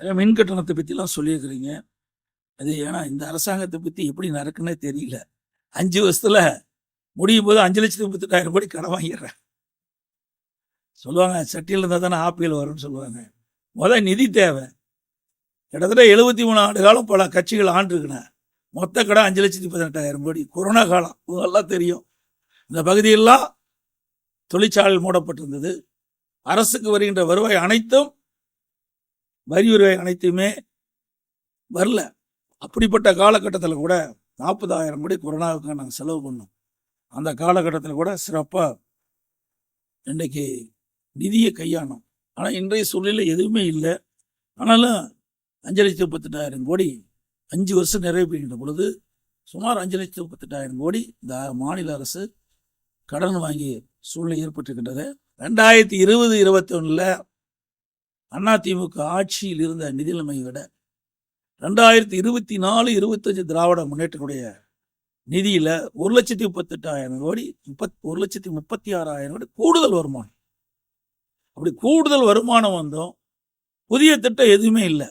அதே மின் கட்டணத்தை பற்றிலாம் சொல்லியிருக்கிறீங்க. அது ஏன்னா இந்த அரசாங்கத்தை பற்றி எப்படி நடக்குன்னே தெரியல. அஞ்சு வருஷத்தில் முடியும் போது அஞ்சு லட்சத்தி முப்பத்தெட்டாயிரம் கோடி கடன் வாங்கிடுறேன். சொல்லுவாங்க சட்டியில் இருந்தால் தானே ஆப்பிள் வரும்னு சொல்லுவாங்க. முதல் நிதி தேவை. கிட்டத்தட்ட எழுபத்தி மூணு ஆண்டு காலம் பல கட்சிகள் ஆண்டுருக்குன. மொத்த கடை அஞ்சு லட்சத்தி பதினெட்டாயிரம் கோடி. கொரோனா காலம் இதெல்லாம் தெரியும். இந்த பகுதியெல்லாம் தொழிற்சாலை மூடப்பட்டிருந்தது. அரசுக்கு வருகின்ற வருவாய் அனைத்தும் வரி உரிமை அனைத்துமே வரல. அப்படிப்பட்ட காலகட்டத்தில் கூட நாற்பதாயிரம் கோடி கொரோனாவுக்கு நாங்கள் செலவு பண்ணோம். அந்த காலகட்டத்தில் கூட சிறப்பாக இன்றைக்கு நிதியை கையாண்டோம். ஆனால் இன்றைய சூழ்நிலை எதுவுமே இல்லை. ஆனாலும் அஞ்சு லட்சத்தி முப்பத்தெட்டாயிரம் கோடி அஞ்சு வருஷம் நிறைவு பொழுது சுமார் அஞ்சு லட்சத்தி முப்பத்தெட்டாயிரம் கோடி இந்த மாநில அரசு கடன் வாங்கி சூழ்நிலை ஏற்பட்டிருக்கின்றது. ரெண்டாயிரத்தி இருபது இருபத்தி ஒன்றில் அதிமுக ஆட்சியில் இருந்த நிதிநிலைமை விட ரெண்டாயிரத்தி இருபத்தி நாலு இருபத்தஞ்சு திராவிட முன்னேற்றனுடைய நிதியில் ஒரு லட்சத்தி முப்பத்தெட்டாயிரம் கோடி முப்பத் ஒரு லட்சத்தி முப்பத்தி ஆறாயிரம் கோடி கூடுதல் வருமானம். அப்படி கூடுதல் வருமானம் வந்தோம். புதிய திட்டம் எதுவுமே இல்லை.